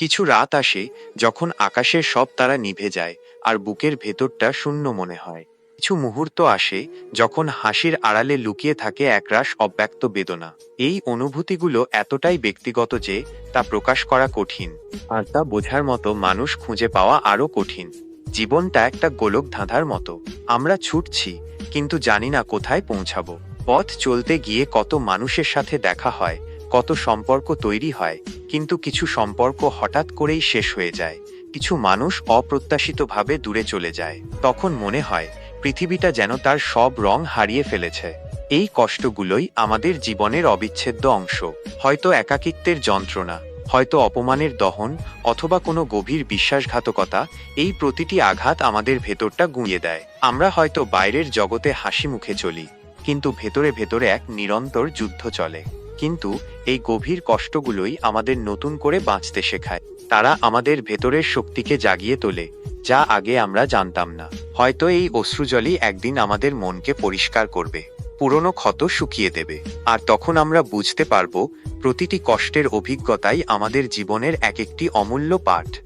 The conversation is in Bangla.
কিছু রাত আসে যখন আকাশের সব তারা নিভে যায় আর বুকের ভেতরটা শূন্য মনে হয়। কিছু মুহূর্ত আসে যখন হাসির আড়ালে লুকিয়ে থাকে একরাশ অব্যক্ত বেদনা। এই অনুভূতিগুলো এতটাই ব্যক্তিগত যে তা প্রকাশ করা কঠিন আর তা বোঝার মতো মানুষ খুঁজে পাওয়া আরও কঠিন। জীবনটা একটা গোলক ধাঁধার মতো। আমরা ছুটছি, কিন্তু জানি না কোথায় পৌঁছাবো। পথ চলতে গিয়ে কত মানুষের সাথে দেখা হয় কত সম্পর্ক তৈরি হয়, কিন্তু কিছু সম্পর্ক হঠাৎ করেই শেষ হয়ে যায়, কিছু মানুষ অপ্রত্যাশিতভাবে দূরে চলে যায়। তখন মনে হয়, পৃথিবীটা যেন তার সব রং হারিয়ে ফেলেছে। এই কষ্টগুলোই আমাদের জীবনের অবিচ্ছেদ্য অংশ, হয়তো একাকিত্বের যন্ত্রণা, হয়তো অপমানের দহন, অথবা কোনো গভীর বিশ্বাসঘাতকতা, এই প্রতিটি আঘাত আমাদের ভেতরটা গুঁড়িয়ে দেয়। আমরা হয়তো বাইরের জগতে হাসি মুখে চলি, কিন্তু ভেতরে ভেতরে এক নিরন্তর যুদ্ধ চলে। কিন্তু এই গভীর কষ্টগুলোই আমাদের নতুন করে বাঁচতে শেখায়। তারা আমাদের ভেতরের শক্তিকে জাগিয়ে তোলে, যা আগে আমরা জানতাম না। হয়তো এই অশ্রুজলই একদিন আমাদের মনকে পরিষ্কার করবে, পুরনো ক্ষত শুকিয়ে দেবে। আর তখন আমরা বুঝতে পারব, প্রতিটি কষ্টের অভিজ্ঞতাই আমাদের জীবনের এক একটি অমূল্য পাঠ।